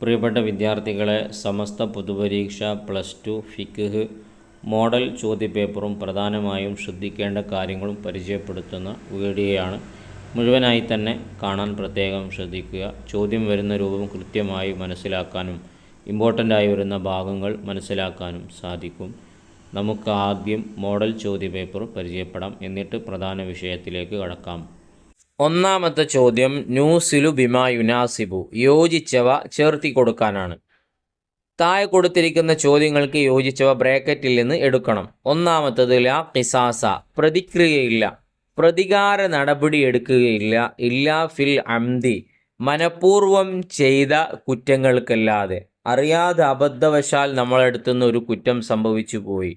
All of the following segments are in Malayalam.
പ്രിയപ്പെട്ട വിദ്യാർത്ഥികളെ സമസ്ത പൊതുപരീക്ഷ പ്ലസ് ടു ഫിക്ക് മോഡൽ ചോദ്യപേപ്പറും പ്രധാനമായും ശ്രദ്ധിക്കേണ്ട കാര്യങ്ങളും പരിചയപ്പെടുത്തുന്ന വീഡിയോയാണ് മുഴുവനായി തന്നെ കാണാൻ പ്രത്യേകം ശ്രദ്ധിക്കുക. ചോദ്യം വരുന്ന രൂപം കൃത്യമായി മനസ്സിലാക്കാനും ഇമ്പോർട്ടന്റ് ആയി വരുന്ന ഭാഗങ്ങൾ മനസ്സിലാക്കാനും സാധിക്കും. നമുക്ക് ആദ്യം മോഡൽ ചോദ്യപേപ്പർ പരിചയപ്പെടാം. എന്നിട്ട് പ്രധാന വിഷയത്തിലേക്ക് കടക്കാം. ഒന്നാമത്തെ ചോദ്യം ന്യൂസിലു ബിമ യുനാസിബു? യോജിച്ചവ ചേർത്തി കൊടുക്കാനാണ്. താഴെ കൊടുത്തിരിക്കുന്ന ചോദ്യങ്ങൾക്ക് യോജിച്ചവ ബ്രാക്കറ്റിൽ നിന്ന് എടുക്കണം. ഒന്നാമത്തത് ലാ കിസാസ പ്രതിക്രിയയില്ല. പ്രതികാര നടപടി എടുക്കുകയില്ല. ഇല്ലാ ഫിൽ അംദി? മനഃപൂർവം ചെയ്ത കുറ്റങ്ങൾക്കല്ലാതെ. അറിയാതെ അബദ്ധവശാൽ നമ്മളെടുത്തുനിന്ന് ഒരു കുറ്റം സംഭവിച്ചു പോയി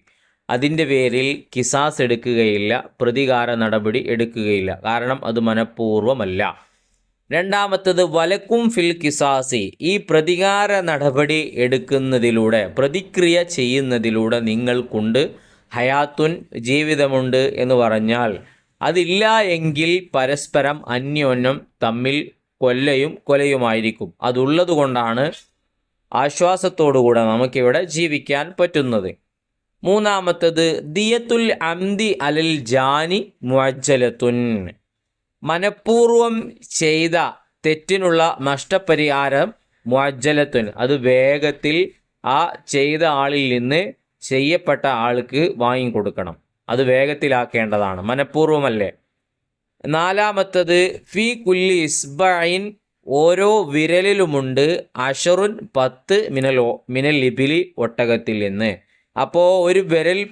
അതിന്റെ പേരിൽ കിസാസ് എടുക്കുകയില്ല പ്രതികാര നടപടി എടുക്കുകയില്ല. കാരണം അത് മനഃപൂർവമല്ല. രണ്ടാമത്തത് വലക്കും ഫിൽ കിസാസി. ഈ പ്രതികാര നടപടി എടുക്കുന്നതിലൂടെ പ്രതിക്രിയ ചെയ്യുന്നതിലൂടെ നിങ്ങൾക്കുണ്ട് ഹയാത്തുൻ ജീവിതമുണ്ട് എന്ന് പറഞ്ഞാൽ അതില്ല എങ്കിൽ പരസ്പരം അന്യോന്യം തമ്മിൽ കൊല്ലയും കൊലയുമായിരിക്കും. അതുള്ളതുകൊണ്ടാണ് ആശ്വാസത്തോടുകൂടെ നമുക്കിവിടെ ജീവിക്കാൻ പറ്റുന്നത്. മൂന്നാമത്തത് ദിയത്തുൽ അംദി അലൽ ജാനി മുഅജ്ജലത്തുൻ. മനഃപൂർവം ചെയ്ത തെറ്റിനുള്ള നഷ്ടപരിഹാരം മുഅജ്ജലത്തുൻ. അത് വേഗത്തിൽ ആ ചെയ്ത ആളിൽ നിന്ന് ചെയ്യപ്പെട്ട ആൾക്ക് വാങ്ങിക്കൊടുക്കണം അത് വേഗത്തിലാക്കേണ്ടതാണ്. മനഃപൂർവമല്ലേ നാലാമത്തത് ഫി കുല്ലി ഇസ്ബൈൻ ഓരോ വിരലിലുമുണ്ട് അഷറുൻ പത്ത് മിനൽ മിനൽ ലിബിലി ഒട്ടകത്തിൽ നിന്ന്. അപ്പോൾ ഒരു വിരൽ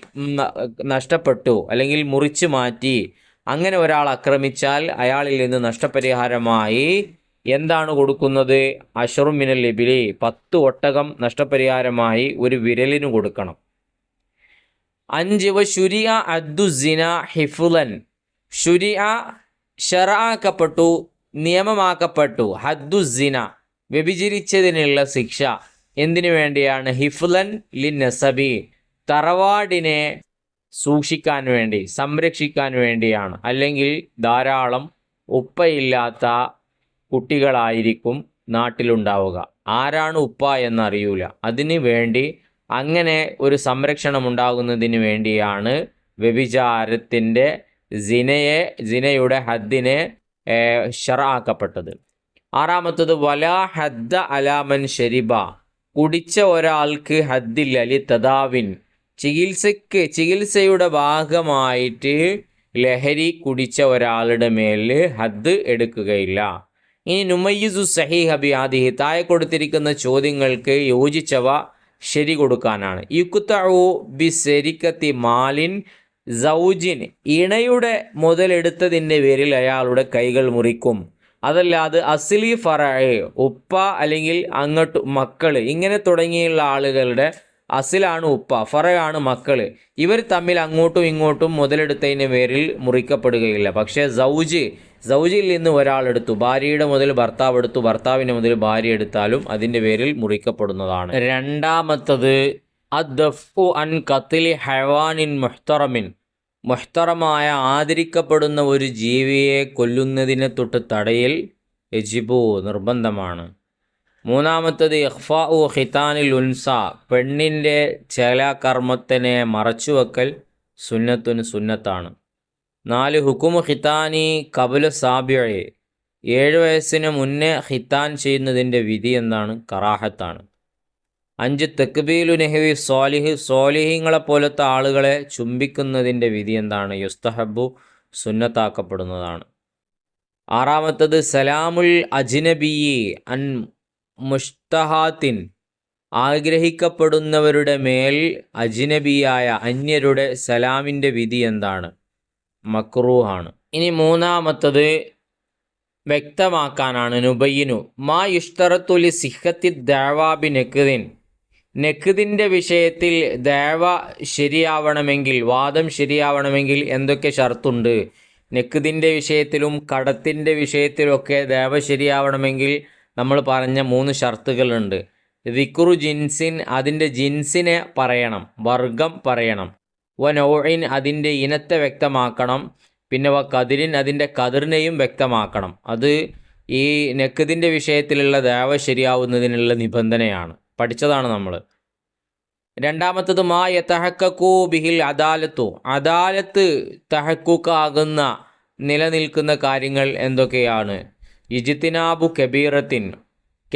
നഷ്ടപ്പെട്ടു അല്ലെങ്കിൽ മുറിച്ച് മാറ്റി. അങ്ങനെ ഒരാൾ ആക്രമിച്ചാൽ അയാളിൽ നിന്ന് നഷ്ടപരിഹാരമായി എന്താണ് കൊടുക്കുന്നത്? അഷറുമിനൽ ലബിലി പത്ത് ഒട്ടകം നഷ്ടപരിഹാരമായി ഒരു വിരലിന് കൊടുക്കണം. അഞ്ച് വ അദ്ദു അദ്ദുസിന ഹിഫുലൻ. ശുരിയ ഷറാക്കപ്പെട്ടു നിയമമാക്കപ്പെട്ടു. ഹദ്ദുസിന വ്യഭിചരിച്ചതിനുള്ള ശിക്ഷ. എന്തിനു വേണ്ടിയാണ്? ഹിഫുലൻ ലിൻ നസബി. തറവാടിനെ സൂക്ഷിക്കാൻ വേണ്ടി സംരക്ഷിക്കാൻ വേണ്ടിയാണ്. അല്ലെങ്കിൽ ധാരാളം ഉപ്പയില്ലാത്ത കുട്ടികളായിരിക്കും നാട്ടിലുണ്ടാവുക. ആരാണ് ഉപ്പ എന്നറിയൂല. അതിന് വേണ്ടി അങ്ങനെ ഒരു സംരക്ഷണം ഉണ്ടാകുന്നതിന് വേണ്ടിയാണ് വ്യഭിചാരത്തിന്റെ ജിനയെ ജിനയുടെ ഹദ്ദിനെ ഷറാക്കപ്പെട്ടത് ആറാമത്തത് വലാ ഹദ്ദ അലാമൻ ഷെരിബ കുടിച്ച ഒരാൾക്ക് ഹദ്ദില്ല അലി തദാവിൻ. ചികിത്സയ്ക്ക് ചികിത്സയുടെ ഭാഗമായിട്ട് ലഹരി കുടിച്ച ഒരാളുടെ മേൽ ഹദ് എടുക്കുകയില്ല. ഇനി നുമയ്യുസു ഹബി ആദി താഴെ കൊടുത്തിരിക്കുന്ന ചോദ്യങ്ങൾക്ക് യോജിച്ചവ ശരി കൊടുക്കാനാണ്. യുക്കുത്തഴു ബി സെരിക്കത്തി മാലിൻ സൗജിൻ ഇണയുടെ മുതലെടുത്തതിന്റെ പേരിൽ അയാളുടെ കൈകൾ മുറിക്കും. അതല്ലാതെ അസിലി ഫറ ഉപ്പ അല്ലെങ്കിൽ അങ്ങോട്ട് മക്കൾ ഇങ്ങനെ തുടങ്ങിയുള്ള ആളുകളുടെ അസിലാണ് ഉപ്പ ഫറയാണ് മക്കൾ ഇവർ തമ്മിൽ അങ്ങോട്ടും ഇങ്ങോട്ടും മുതലെടുത്തതിന് പേരിൽ മുറിക്കപ്പെടുകയില്ല. പക്ഷേ സൗജ് സൗജിൽ നിന്ന് ഒരാളെടുത്തു. ഭാര്യയുടെ മുതൽ ഭർത്താവ് എടുത്തു. ഭർത്താവിന്റെ മുതൽ ഭാര്യ എടുത്താലും അതിന്റെ പേരിൽ മുറിക്കപ്പെടുന്നതാണ്. രണ്ടാമത്തത് അദ്ദഫു അൻ കത്തിലി ഹവാനിൻ മുഹ്തറമിൻ. മുഹ്തറമായ ആദരിക്കപ്പെടുന്ന ഒരു ജീവിയെ കൊല്ലുന്നതിനെ തൊട്ട് തടയിൽ എജിബു നിർബന്ധമാണ്. മൂന്നാമത്തത് ഇഖ്ഫാ ഉ ഖിത്താനിൽ ഉൻസ പെണ്ണിന്റെ ചേലാകർമ്മത്തിനെ മറച്ചുവെക്കൽ സുന്നത്തുന് സുന്നത്താണ്. നാല് ഹുക്കുമു ഖിതാനി കബുല സാബിയെ ഏഴ് വയസ്സിന് മുന്നേ ഖിത്താൻ ചെയ്യുന്നതിന്റെ വിധി എന്താണ്? കറാഹത്താണ്. അഞ്ച് തെക്ബീലു നെഹ്വി സോലിഹ് സോലിഹിങ്ങളെ പോലത്തെ ആളുകളെ ചുംബിക്കുന്നതിന്റെ വിധി എന്താണ്? യുസ്തഹബു സുന്നത്താക്കപ്പെടുന്നതാണ്. ആറാമത്തത് സലാമുൽ അജ്നബിയി അൻ മുഷ്തഹാത്തിൻ ആഗ്രഹിക്കപ്പെടുന്നവരുടെ മേൽ അജ്നബിയായ അന്യരുടെ സലാമിന്റെ വിധി എന്താണ്? മക്രൂഹാണ്. ഇനി മൂന്നാമത്തത് വ്യക്തമാക്കാനാണ് നുബയ്യനു മാ യുഷ്തറത്തുലി സിഹത്തി ദേവാബി നെക്കുദിൻ നെക്കുദിന്റെ വിഷയത്തിൽ ദേവ ശരിയാവണമെങ്കിൽ വാദം ശരിയാവണമെങ്കിൽ എന്തൊക്കെ ഷർത്തുണ്ട്? നെക്കുദിന്റെ വിഷയത്തിലും കടത്തിന്റെ വിഷയത്തിലൊക്കെ ദേവ ശരിയാവണമെങ്കിൽ നമ്മൾ പറഞ്ഞ മൂന്ന് ഷർത്തുകളുണ്ട്. ദിക്റു ജിൻസിൻ അതിന്റെ ജിൻസിനെ പറയണം വർഗം പറയണം. വ നൗഇൻ അതിന്റെ ഇനത്തെ വ്യക്തമാക്കണം. പിന്നെ വ കതിരിൻ അതിന്റെ കതിറിനെയും വ്യക്തമാക്കണം. അത് ഈ നെക്കതിന്റെ വിഷയത്തിലുള്ള ദേവ ശരിയാവുന്നതിനുള്ള നിബന്ധനയാണ്. പഠിച്ചതാണ് നമ്മൾ. രണ്ടാമത്തത് മാ യതഹക്കൂ ബിഹിൽ അദാലത്തു. അദാലത്ത് തഹക്കൂക്കാകുന്ന നിലനിൽക്കുന്ന കാര്യങ്ങൾ എന്തൊക്കെയാണ്? ഇജിത്തിനാബു കബീറത്തിൻ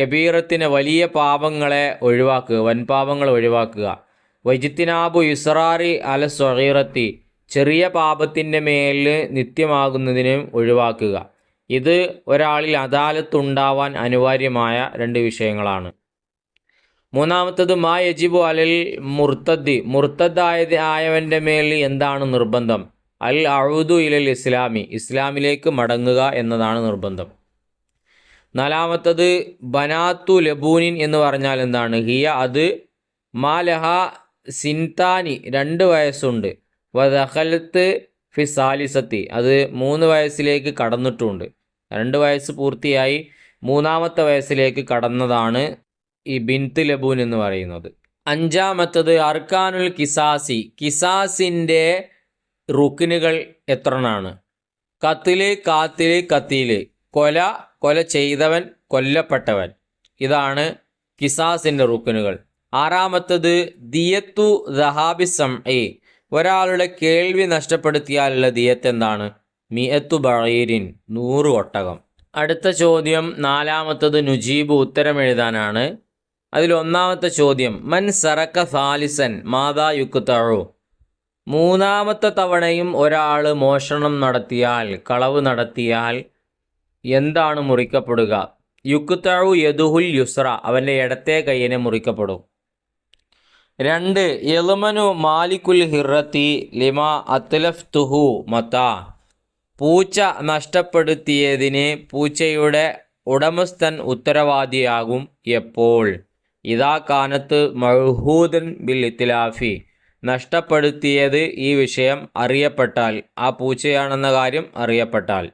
കബീറത്തിന് വലിയ പാപങ്ങളെ ഒഴിവാക്കുക വൻപാപങ്ങൾ ഒഴിവാക്കുക. വൈജിത്തിനാബു ഇസ്രാറി അല സ്വഹീറത്തി ചെറിയ പാപത്തിന്റെ മേൽ നിത്യമാകുന്നതിനും ഒഴിവാക്കുക. ഇത് ഒരാളിൽ അദാലത്തുണ്ടാവാൻ അനിവാര്യമായ രണ്ട് വിഷയങ്ങളാണ്. മൂന്നാമത്തത് മാ യജിബു അലൽ മുർത്തദ് മുർത്തദായത് ആയവന്റെ മേൽ എന്താണ് നിർബന്ധം? അൽ അഴുദു ഇലൽ ഇസ്ലാമി ഇസ്ലാമിലേക്ക് മടങ്ങുക എന്നതാണ് നിർബന്ധം. നാലാമത്തത് ബനാത്തു ലബൂനിൻ എന്ന് പറഞ്ഞാൽ എന്താണ്? ഹിയ അത് മാലഹ സിൻതാനി രണ്ട് വയസ്സുണ്ട്. വദഹലത്ത് ഫി സാലിസത്തി. അത് മൂന്ന് വയസ്സിലേക്ക് കടന്നിട്ടുണ്ട്. രണ്ട് വയസ്സ് പൂർത്തിയായി മൂന്നാമത്തെ വയസ്സിലേക്ക് കടന്നതാണ് ഈ ബിൻത്ത് ലബൂൻ എന്ന് പറയുന്നത്. അഞ്ചാമത്തത് അർക്കാനുൽ കിസാസി. കിസാസിന്റെ റുക്കിനുകൾ എത്രണ്ണാണ്? കത്തിൽ കാത്തിൽ കത്തിയിൽ കൊല കൊല ചെയ്തവൻ കൊല്ലപ്പെട്ടവൻ. ഇതാണ് കിസാസിന്റെ റുക്കിനുകൾ. ആറാമത്തത് ദിയത്തു ദഹാബിസം എ ഒരാളുടെ കേൾവി നഷ്ടപ്പെടുത്തിയാലുള്ള ദിയത്ത് എന്താണ്? മിയത്തു ബഴീരിൻ നൂറ് ഒട്ടകം. അടുത്ത ചോദ്യം നാലാമത്തത് നുജീബ് ഉത്തരം എഴുതാനാണ്. അതിൽ ഒന്നാമത്തെ ചോദ്യം മൻ സറക്ക ഫാലിസൻ മാതാ യുക്കുത്തഴു മൂന്നാമത്തെ തവണയും ഒരാൾ മോഷണം നടത്തിയാൽ കളവ് നടത്തിയാൽ എന്താണ് മുറിക്കപ്പെടുക? യുക്തഴു യദുഹുൽ യുസ്ര അവന്റെ ഇടത്തെ കൈയിനെ മുറിക്കപ്പെടും. രണ്ട് യലുമനു മാലിക്കുൽ ഹിറത്തി ലിമ അത്ലഫ് തുഹു മത്ത പൂച്ച നഷ്ടപ്പെടുത്തിയതിന് പൂച്ചയുടെ ഉടമസ്ഥൻ ഉത്തരവാദിയാകും എപ്പോൾ? ഇതാ കാനത്ത് മഹൂദൻ ബിൽ ഇത്തിലാഫി നഷ്ടപ്പെടുത്തിയത് ഈ വിഷയം അറിയപ്പെട്ടാൽ ആ പൂച്ചയാണെന്ന കാര്യം അറിയപ്പെട്ടാൽ.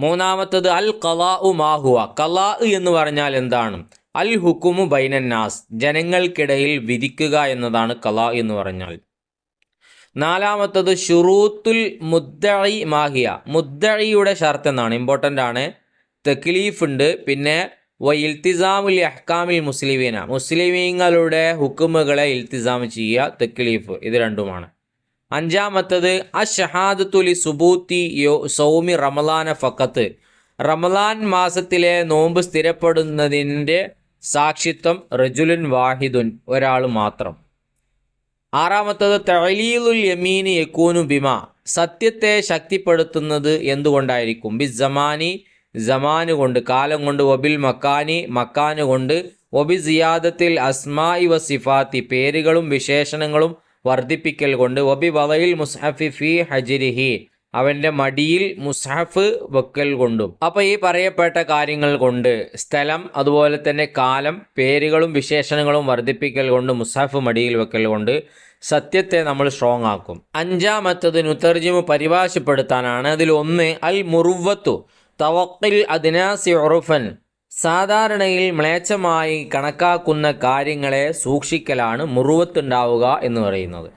മൂന്നാമത്തത് അൽ കലാ ഉ മാഹുവ കലാ എന്ന് പറഞ്ഞാൽ എന്താണ്? അൽ ഹുക്കുമു ബൈനന്നാസ് ജനങ്ങൾക്കിടയിൽ വിധിക്കുക എന്നതാണ് കലാ എന്ന് പറഞ്ഞാൽ. നാലാമത്തത് ഷുറൂത്തുൽ മുദ്ദഴി മാഹിയ മുദ്ദഴിയുടെ ഷർത്ത് എന്നാണ് ഇമ്പോർട്ടന്റ് ആണ്. തെക്ലീഫ് ഉണ്ട്. പിന്നെ വ ഇൽത്തിസാമുൽ അഹ്കാമിൽ മുസ്ലിമീന. മുസ്ലിമീങ്ങളുടെ ഹുക്കുമുകളെ ഇൽത്തിസാം ചെയ്യുക തെക്ലീഫ്. ഇത് രണ്ടുമാണ്. അഞ്ചാമത്തത് അഷഹാദത്തുലി സുബൂത്തി യോ സൗമി റമലാന ഫക്കത്ത് റമലാൻ മാസത്തിലെ നോമ്പ് സ്ഥിരപ്പെടുന്നതിന്റെ സാക്ഷിത്വം റജുലുൻ വാഹിദുൻ ഒരാൾ മാത്രം. ആറാമത്തത് തഴലീലുൽ യമീനി യക്കൂനു ബിമ സത്യത്തെ ശക്തിപ്പെടുത്തുന്നത് എന്തുകൊണ്ടായിരിക്കും? ബി ജമാനി ജമാന് കൊണ്ട് കാലം കൊണ്ട് ഒബിൽ മക്കാനി മക്കാനു കൊണ്ട് ഒബി സിയാദത്തിൽ അസ്മായി വ സിഫാത്തി പേരുകളും വിശേഷണങ്ങളും വർദ്ധിപ്പിക്കൽ കൊണ്ട് ഒബി വലയിൽ മുസ്ഹഫി ഫി ഹജിരിഹി അവന്റെ മടിയിൽ മുസ്ഹഫ് വെക്കൽ കൊണ്ടും. അപ്പോൾ ഈ പറയപ്പെട്ട കാര്യങ്ങൾ കൊണ്ട് സ്ഥലം അതുപോലെ തന്നെ കാലം പേരുകളും വിശേഷണങ്ങളും വർദ്ധിപ്പിക്കൽ കൊണ്ട് മുസ്ഹഫ് മടിയിൽ വെക്കൽ കൊണ്ട് സത്യത്തെ നമ്മൾ സ്ട്രോങ് ആക്കും. അഞ്ചാമത്തത് നുത്തർജിമ് പരിഭാഷപ്പെടുത്താനാണ്. അതിൽ ഒന്ന് അൽ മുറുവത്തു തവക്കിൽ അദിനാസി ഉറുഫൻ സാധാരണയിൽ മ്ലേച്ഛമായി കണക്കാക്കുന്ന കാര്യങ്ങളെ സൂക്ഷിക്കലാണ് മുറുവത്തുണ്ടാവുക എന്ന് പറയുന്നത്.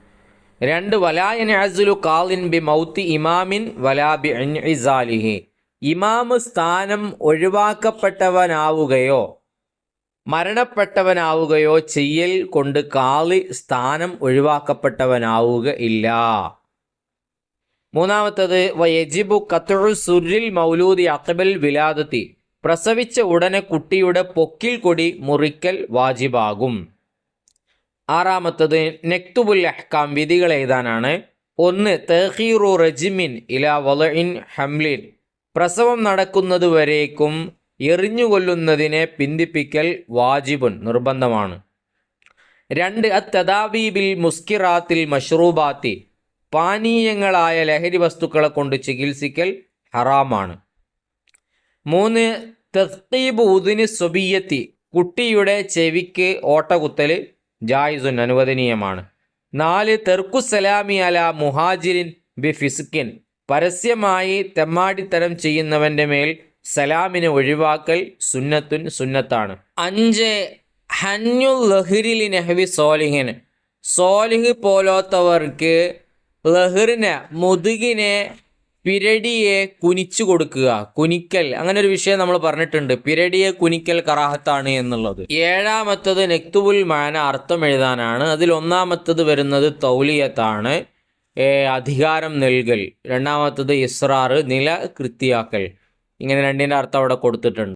രണ്ട് വലായൻ അസുലു കാലിൻ ബി മൗത്തി ഇമാമിൻ വലാ ബി ഇസാലിഹി ഇമാമ് സ്ഥാനം ഒഴിവാക്കപ്പെട്ടവനാവുകയോ മരണപ്പെട്ടവനാവുകയോ ചെയ്യൽ കൊണ്ട് കാളി സ്ഥാനം ഒഴിവാക്കപ്പെട്ടവനാവുക ഇല്ല. മൂന്നാമത്തത് യജിബു കത്തുഴു സുരിൽ മൗലൂദി അക്ബൽ വിലാദത്തി. പ്രസവിച്ച ഉടനെ കുട്ടിയുടെ പൊക്കിൽ കൊടി മുറിക്കൽ വാജിബാകും. ആറാമത്തത് നെക്തുബുൽ അഹ്കാം വിധികൾ എഴുതാനാണ്. ഒന്ന് തഹീറു റജിമിൻ ഇല വലഇൻ ഹംലിൻ. പ്രസവം നടക്കുന്നതുവരേക്കും എറിഞ്ഞുകൊല്ലുന്നതിനെ പിന്തിപ്പിക്കൽ വാജിബുൻ നിർബന്ധമാണ്. രണ്ട് അത്തദാബീബിൽ മുസ്കിറാത്തിൽ മഷ്റൂബാത്തി. പാനീയങ്ങളായ ലഹരി വസ്തുക്കളെ കൊണ്ട് ചികിത്സിക്കൽ ഹറാമാണ്. മൂന്ന് തസ്തീബ് ഉദിന് സ്വബിയത്തി കുട്ടിയുടെ ചെവിക്ക് ഓട്ടകുത്തൽ ജായിസുൻ അനുവദനീയമാണ്. നാല് തെർക്കു സലാമി അല മുഹാജിരിൻ ബി ഫിസിക്കിൻ പരസ്യമായി തെമ്മാടിത്തരം ചെയ്യുന്നവന്റെ മേൽ സലാമിനെ ഒഴിവാക്കൽ സുന്നത്തുൻ സുന്നത്താണ്. അഞ്ച് ഹന്യു ലഹിരിലി നെഹ്വി സോലിഹിന് സോലിഹ് പോലോത്തവർക്ക് ലഹിറിനെ മുതുകിനെ പിരടിയെ കുനിച്ചു കൊടുക്കുക കുനിക്കൽ. അങ്ങനെ ഒരു വിഷയം നമ്മൾ പറഞ്ഞിട്ടുണ്ട്. പിരടിയെ കുനിക്കൽ കറാഹത്താണ് എന്നുള്ളത്. ഏഴാമത്തത് നെക്തുബുൽ മാന അർത്ഥം എഴുതാനാണ്. അതിൽ ഒന്നാമത്തത് വരുന്നത് തൗലിയത്താണ്. അധികാരം നൽകൽ. രണ്ടാമത്തത് ഇസ്രാറ് നില കൃത്യാക്കൽ. ഇങ്ങനെ രണ്ടിന്റെ അർത്ഥം അവിടെ കൊടുത്തിട്ടുണ്ട്.